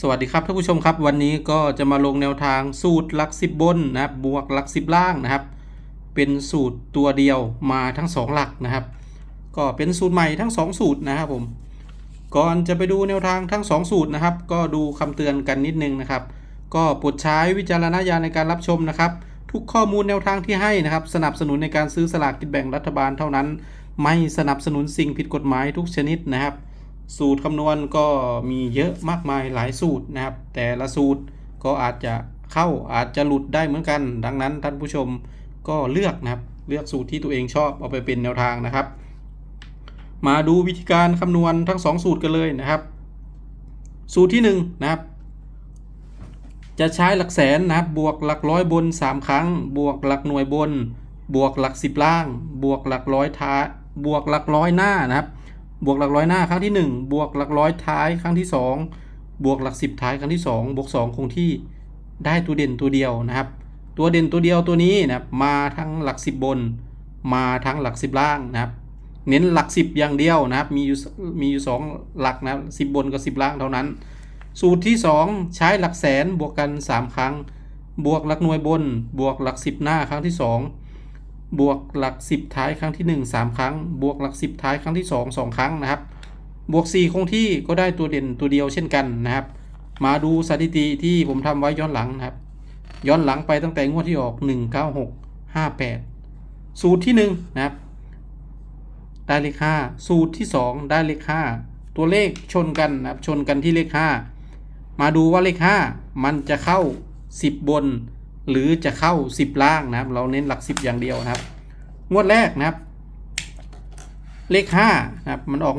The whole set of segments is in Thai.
สวัสดีครับท่านผู้ชมครับ วันนี้ก็จะมาลงแนวทางสูตรหลักสิบบนนะครับบวกหลักสิบล่างนะครับ เป็นสูตรตัวเดียวมาทั้งสองหลักนะครับ ก็เป็นสูตรใหม่ทั้งสองสูตรนะครับผมก่อนจะไปดูแนวทางทั้งสองสูตรนะครับ ก็ดูคำเตือนกันนิดนึงนะครับ ก็โปรดใช้วิจารณญาณในการรับชมนะครับ ทุกข้อมูลแนวทางที่ให้นะครับ สนับสนุนในการซื้อสลากกินแบ่งรัฐบาลเท่านั้น ไม่สนับสนุนสิ่งผิดกฎหมายทุกชนิดนะครับ สูตรคำนวณก็มีเยอะมากมายหลายสูตรนะครับ แต่ละสูตรก็อาจจะเข้าอาจจะหลุดได้เหมือนกัน ดังนั้นท่านผู้ชมก็เลือกนะครับ เลือกสูตรที่ตัวเองชอบเอาไปเป็นแนวทางนะครับ มาดูวิธีการคำนวณทั้งสองสูตรกันเลยนะครับ สูตรที่หนึ่งนะครับ จะใช้หลักแสนนะครับ บวกหลักร้อยบน 3 ครั้ง บวกหลักหน่วยบน บวกหลักสิบล่าง บวกหลักร้อยท้าบวกหลักร้อยหน้านะครับ บวกหลักร้อยหน้าครั้งที่ 1 บวกหลักร้อยท้ายครั้งที่ 2 บวกหลักสิบท้ายครั้งที่ 2 บวก 2 คงที่ได้ตัวเด่นตัวเดียวนะครับ ตัวเด่นตัวเดียวตัวนี้นะครับมาทั้งหลัก 10 บน มาทั้งหลัก 10 ล่างนะครับ เน้นหลัก 10 อย่างเดียวนะครับ มีอยู่มีอยู่ 2 หลักนะครับบนกับ 10 ล่างเท่านั้น สูตรที่ 2 ใช้หลักแสนบวกกัน 3 ครั้ง บวกหลักหน่วยบน บวกหลัก 10 หน้าครั้งที่ 2 บวกหลัก 10 ท้ายครั้งที่ 1 3 ครั้ง บวกหลัก 10 ท้ายครั้งที่ 2 2 ครั้งนะครับ บวก 4 คงที่ก็ได้ตัวเด่นตัวเดียวเช่นกันนะครับ มาดูสถิติที่ผมทำไว้ย้อนหลังนะครับ ย้อนหลังไปตั้งแต่งวดที่ออก 196 58 สูตรที่ 1 นะครับ ได้เลข 5 สูตรที่ 2 ได้เลข 5 ตัวเลขชนกันนะครับ ชนกันที่เลข 5 มาดูว่าเลข 5 มันจะเข้า 10 บน หรือจะเข้า 10 ล่างนะครับ เราเน้นหลัก 10 อย่างเดียวนะครับ งวดแรกนะครับ เลข5นะครับ มันออก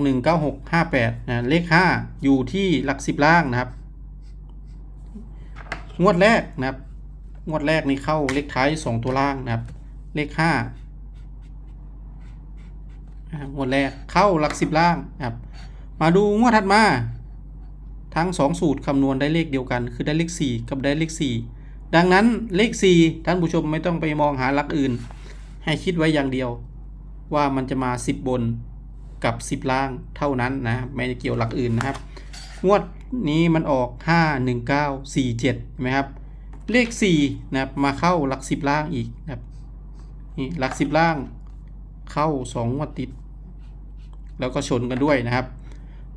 19658นะเลข 5 อยู่ที่หลัก 10 ล่างนะครับ งวดแรกนะครับ งวดแรกนี่เข้าเลขท้าย 2 ตัวล่างนะครับ เลข5อ่างวดแรกเข้าหลักสิบล่างนะครับ มาดูงวดถัดมา ทั้ง 2 สูตรคำนวณได้เลขเดียวกัน คือได้เลข 4 กับได้เลข 4 ดังนั้นเลข 4 ท่านผู้ชมไม่ต้องไปมองหาหลักอื่น ให้คิดไว้อย่างเดียว ว่ามันจะมา 10 บนกับ 10 ล่างเท่านั้นนะไม่เกี่ยวหลักอื่นนะครับ งวดนี้มันออก 5 1 9 4 7เห็นไหมครับ เลข4นะครับมาเข้าหลัก 10 ล่างอีกนะครับนี่หลัก 10 ล่างเข้า 2 งวดติด แล้วก็ชนกันด้วยนะครับ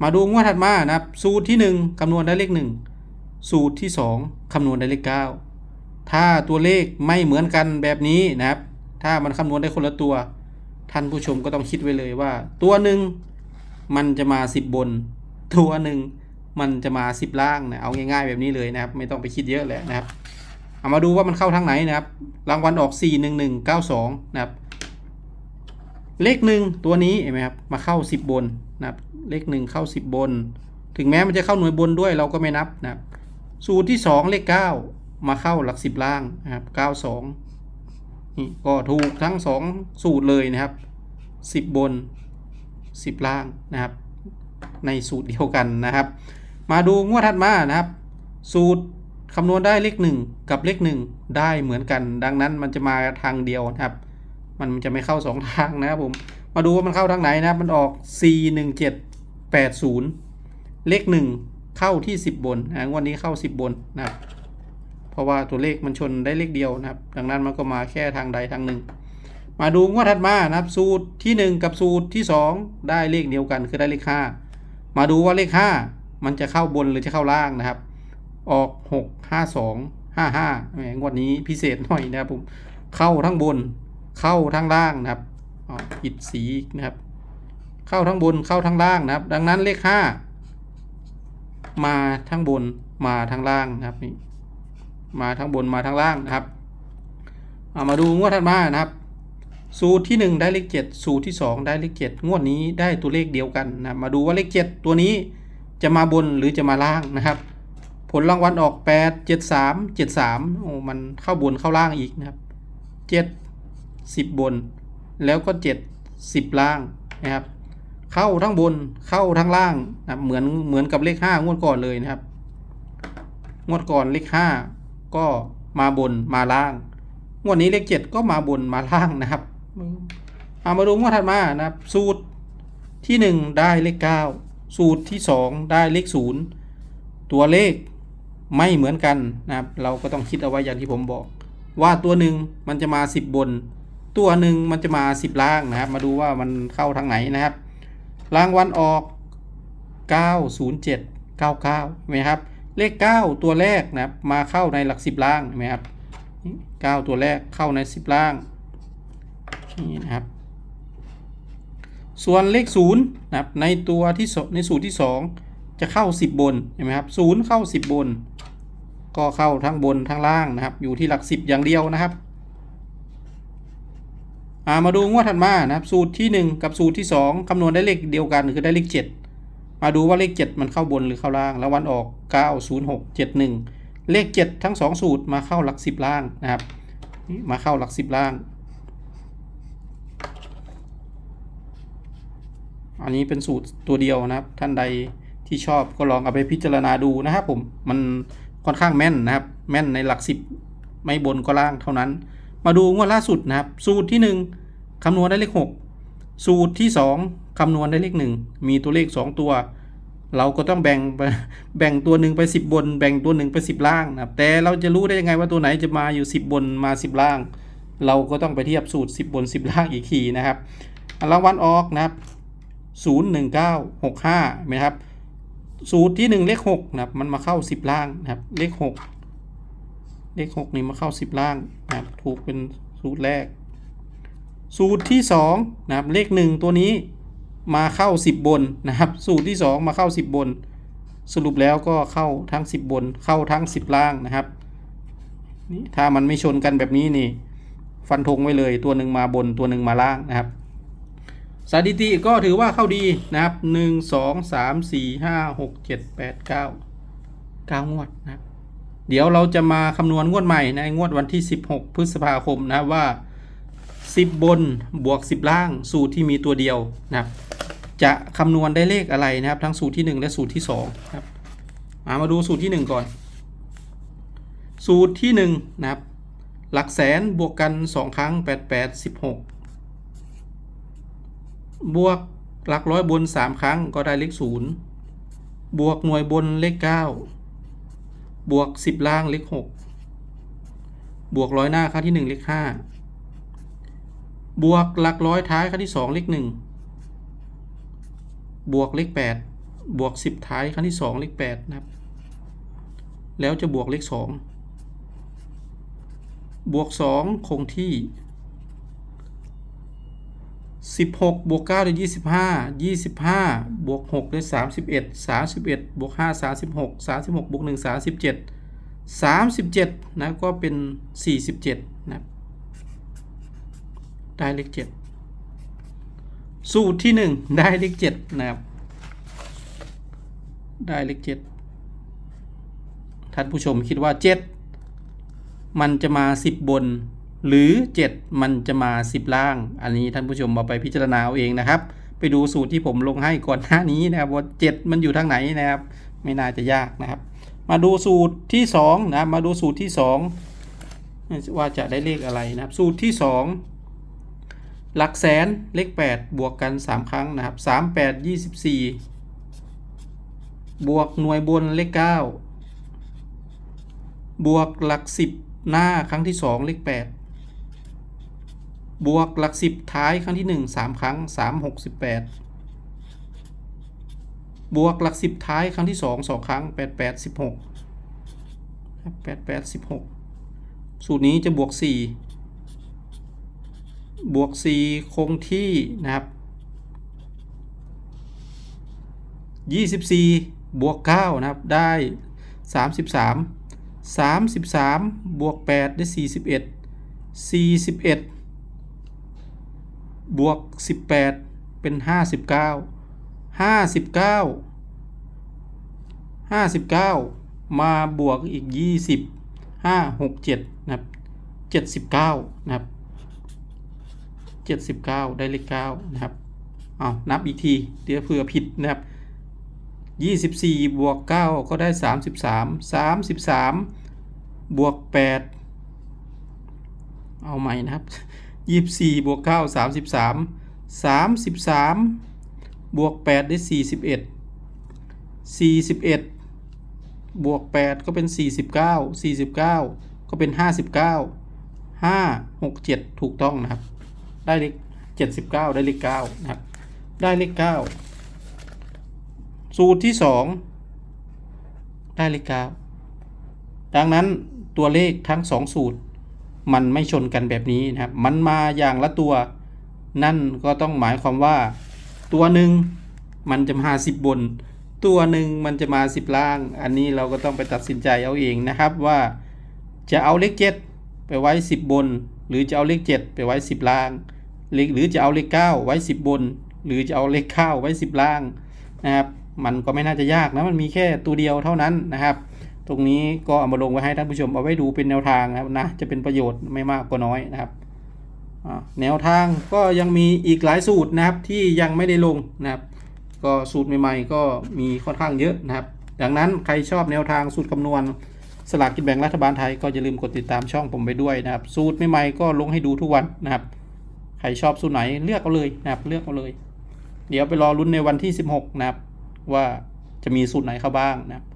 มาดูงวดถัดมานะครับ สูตรที่ 1คำนวณได้เลข 1 สูตรที่ 2คำนวณได้เลข 9 ถ้าตัวเลขไม่เหมือนกันแบบนี้นะครับ ถ้ามันคำนวณได้คนละตัว ท่านผู้ชมก็ต้องคิดไว้เลยว่า ตัวหนึ่งมันจะมา 10 บน ตัวหนึ่งมันจะมา 10 ล่างนะเอาง่าย ๆแบบนี้เลยนะครับ ไม่ต้องไปคิดเยอะแหละนะครับเอามาดูว่ามันเข้าทางไหนนะครับ รางวัลออก 4 1 1 9 2 นะครับ เลขหนึ่งตัวนี้เห็นไหมครับ มาเข้า 10 บนนะครับ เลขหนึ่งเข้า 10 บน ถึงแม้มันจะเข้าหน่วยบนด้วยเราก็ไม่นับนะครับ สูตรที่ 2 เลข 9 มาเข้าหลัก10ล่างนะครับ92นี่ก็ถูกทั้ง2สูตรเลยนะครับ10บน10ล่างนะครับ ในสูตรเดียวกันนะครับ มาดูงวดถัดมานะครับ สูตรคำนวณได้เลข1กับเลข1ได้เหมือนกัน ดังนั้นมันจะมาทางเดียวนะครับ มันจะไม่เข้า2ทางนะครับผมมาดูว่ามันเข้าทางไหนนะครับมันออก4 1 7 8 0 เลข1เข้าที่ 10 บนอ่างวดนี้เข้า 10 บนนะครับ เพราะว่าตัวเลขมันชนได้เลขเดียวนะครับ ดังนั้นมันก็มาแค่ทางใดทางหนึ่ง มาดูงวดถัดมานะครับสูตรที่ 1 กับสูตรที่ 2 ได้เลขเดียวกันคือได้เลข 5 มาดูว่าเลข 5 มันจะเข้าบนหรือจะเข้าล่างนะครับ ออก 6 5 2 5 5แหมงวดนี้พิเศษหน่อยนะครับผมเข้าทั้งบนเข้าทั้งล่างนะครับอ๋อผิดสีนะครับ เข้าทั้งบนเข้าทั้งล่างนะครับ ดังนั้นเลข 5 มาทั้งบนมาทั้งล่างนะครับนี่ มาทั้งบนมาทั้งล่างนะครับเอามาดูงวดถัดมานะครับ สูตรที่ 1 ได้เลข 7 สูตรที่ 2 ได้เลข 7 งวดนี้ได้ตัวเลขเดียวกันนะมาดูว่าเลข 7 ตัวนี้จะมาบนหรือจะมาล่างนะครับ ผลรางวัลออก 8 7 3 7 3โอ้มันเข้าบนเข้าล่างอีกนะครับ 7 10 บน แล้วก็ 7 10 ล่างนะครับ เข้าทั้งบนเข้าทั้งล่างนะเหมือนเหมือนกับเลข 5 งวดก่อนเลยนะครับ งวดก่อนเลข 5 ก็มาบนมาล่าง งวดนี้เลข7ก็มาบนมาล่างนะครับเอามาดูงวดถัดมานะครับ สูตรที่ 1 ได้เลข 9 สูตรที่ 2 ได้เลข 0 ตัวเลขไม่เหมือนกันนะครับ เราก็ต้องคิดเอาไว้อย่างที่ผมบอก ว่าตัวหนึ่งมันจะมา 10 บน ตัวหนึ่งมันจะมา 10 ล่างนะครับ มาดูว่ามันเข้าทางไหนนะครับรางวัลออก 907 99เห็นไหมครับ เลข 9 ตัวแรกนะครับ มาเข้าในหลัก 10 ล่างเห็นไหมครับ 9 ตัวแรกเข้าใน 10 ล่าง นี่นะครับ ส่วนเลข 0 นะครับ ในตัวที่สในสูตรที่ 2 จะเข้า 10 บนเห็นไหมครับ0เข้า 10 บน ก็เข้าทั้งบนทั้งล่างนะครับ อยู่ที่หลัก 10 อย่างเดียวนะครับามาดูงวดถัดมานะครับ สูตรที่ 1 กับสูตรที่ 2คำนวณได้เลขเดียวกันคือได้เลข 7 มาดูว่าเลข 7 มันเข้าบนหรือเข้าล่าง แล้ววันออก 906 71 เลข 7 ทั้ง 2 สูตรมาเข้าหลัก 10 ล่างนะครับ มาเข้าหลัก 10 ล่าง อันนี้เป็นสูตรตัวเดียวนะครับ ท่านใดที่ชอบก็ลองเอาไปพิจารณาดูนะครับผม มันค่อนข้างแม่นนะครับ แม่นในหลักสิบไม่บนก็ล่างเท่านั้น มาดูงวดล่าสุดนะครับ สูตรที่ 1คำนวณได้เลข 6 สูตรที่ 2 คำนวณได้เลข1มีตัวเลข 2 ตัว เราก็ต้องแบ่งแบ่งตัวหนึ่งไป 10 บน แบ่งตัวหนึ่งไป 10 ล่างนะครับแต่เราจะรู้ได้ยังไงว่าตัวไหนจะมาอยู่ 10 บนมา 10 ล่าง เราก็ต้องไปเทียบสูตร 10 บน 10 ล่างอีกทีนะครับรางวัลออกนะครับ 01965นะครับสูตรที่ 1 เลข6นะครับมันมาเข้า 10 ล่างนะครับเลข 6 เลข 6 นี่มาเข้า 10 ล่างนะครับถูกเป็นสูตรแรก สูตรที่2นะครับเลข 1 ตัวนี้ มาเข้า 10 บนนะครับ สูตรที่ 2 มาเข้า 10 บน สรุปแล้วก็เข้าทั้ง 10 บน เข้าทั้ง 10 ล่างนะครับนี่ถ้ามันไม่ชนกันแบบนี้นี่ฟันธงไว้เลยตัวหนึ่งมาบนตัวหนึ่งมาล่างนะครับสถิติก็ถือว่าเข้าดีนะครับหนึ่งสองสามสี่ห้าหกเจ็ดแปดเก้าเก้างวดนะครับ เดี๋ยวเราจะมาคำนวณงวดใหม่ในงวดวันที่ 16 พฤษภาคมนะว่า 10 บนบวก 10 ล่าง สูตรที่มีตัวเดียวนะครับ จะคำนวณได้เลขอะไรนะครับ ทั้งสูตรที่ 1 และสูตรที่2ครับมามาดูสูตรที่ 1 ก่อน สูตรที่1นะครับ หลักแสนบวกกัน 2 ครั้ง 8 8 16 บวกหลักร้อยบน 3 ครั้งก็ได้เลข 0 บวกหน่วยบนเลข 9 บวก 10 ล่างเลข 6 บวกร้อยหน้าครั้งที่ 1 เลข 5 บวกหลักร้อยท้ายครั้งที่2เลข1บวกเลข8บวก10ท้ายครั้งที่2เลข8นะครับ แล้วจะบวกเลข2บวก2คงที่16บวก9ได้25 25บวก6ได้31 31บวก5 36 36บวก1 37 37นะก็เป็น47นะครับ ได้เลข7สูตรที่1ได้เลข7นะครับ ได้เลข7ท่านผู้ชมคิดว่า7มันจะมา10บน หรือ7มันจะมา10ล่าง อันนี้ท่านผู้ชมมาไปพิจารณาเอาเองนะครับ ไปดูสูตรที่ผมลงให้ก่อนหน้านี้นะครับว่า7มันอยู่ทางไหนนะครับ ไม่น่าจะยากนะครับ มาดูสูตรที่2นะมาดูสูตรที่2ว่าจะได้เลขอะไรนะครับ สูตรที่2 หลักแสนเลข 8 บวกกัน 3 ครั้งนะครับ3 8 24 บวกหน่วยบนเลข 9 บวกหลัก 10 หน้าครั้งที่ 2 เลข 8 บวกหลัก 10 ท้ายครั้งที่ 1 3 ครั้ง 3 68 บวกหลัก 10 ท้ายครั้งที่ 2 2 ครั้ง 8 8 16 8 8 16 สูตรนี้จะบวก 4 บวก 4 คงที่นะครับ 24 บวก 9 นะครับ ได้ 33 33 บวก 8 ได้ 41 41 บวก 18 เป็น 59 59 59 มาบวกอีก 20 5 6 7 นะครับ 79 นะครับ 79 ได้เลข9นะครับเอานับอีกทีเดี๋ยวเผื่อผิดนะครับ 24 บวก 9 ก็ได้ 33 33 บวก 8 เอาใหม่นะครับ 24 บวก 9 33 33 บวก 8 ได้ 41 41บวก 8 ก็เป็น 49 49 ก็เป็น 59 5 6 7 ถูกต้องนะครับ ได้เลข79ได้เลข9นะครับ ได้เลข9สูตรที่2ได้เลข9ดังนั้นตัวเลขทั้ง2สูตร มันไม่ชนกันแบบนี้นะครับ มันมาอย่างละตัว นั่นก็ต้องหมายความว่า ตัวหนึ่งมันจะมาสิบบน ตัวหนึ่งมันจะมาสิบล่าง อันนี้เราก็ต้องไปตัดสินใจเอาเองนะครับว่าจะเอาเลขเจ็ดไปไว้สิบบน หรือจะเอาเลขเจ็ดไปไว้สิบล่าง หรือหรือจะเอาเลขเก้าไว้สิบบน หรือจะเอาเลขเก้าไว้สิบล่างนะครับมันก็ไม่น่าจะยากนะมันมีแค่ตัวเดียวเท่านั้นนะครับ ตรงนี้ก็เอามาลงไว้ให้ท่านผู้ชมเอาไว้ดูเป็นแนวทางนะครับนะจะเป็นประโยชน์ไม่มากก็น้อยนะครับแนวทางก็ยังมีอีกหลายสูตรนะครับที่ยังไม่ได้ลงนะครับ ก็สูตรใหม่ๆ ก็มีค่อนข้างเยอะนะครับ ดังนั้นใครชอบแนวทางสูตรคำนวณสลากกินแบ่งรัฐบาลไทยก็อย่าลืมกดติดตามช่องผมไปด้วยนะครับ สูตรใหม่ๆก็ลงให้ดูทุกวันนะครับ ใครชอบสูตรไหนเลือกเอาเลยนะครับเลือกเอาเลย เดี๋ยวไปรอลุ้นในวันที่ 16 นะครับ ว่าจะมีสูตรไหนเข้าบ้างนะครับ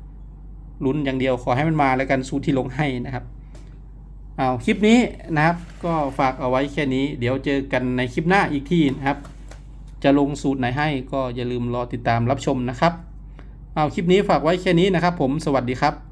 ลุ้นอย่างเดียวขอให้มันมาแล้วกันสูตรที่ลงให้นะครับเอาคลิปนี้นะครับ ก็ฝากเอาไว้แค่นี้ เดี๋ยวเจอกันในคลิปหน้าอีกทีนะครับ จะลงสูตรไหนให้ก็อย่าลืมรอติดตามรับชมนะครับเอาคลิปนี้ฝากไว้แค่นี้นะครับ ผมสวัสดีครับ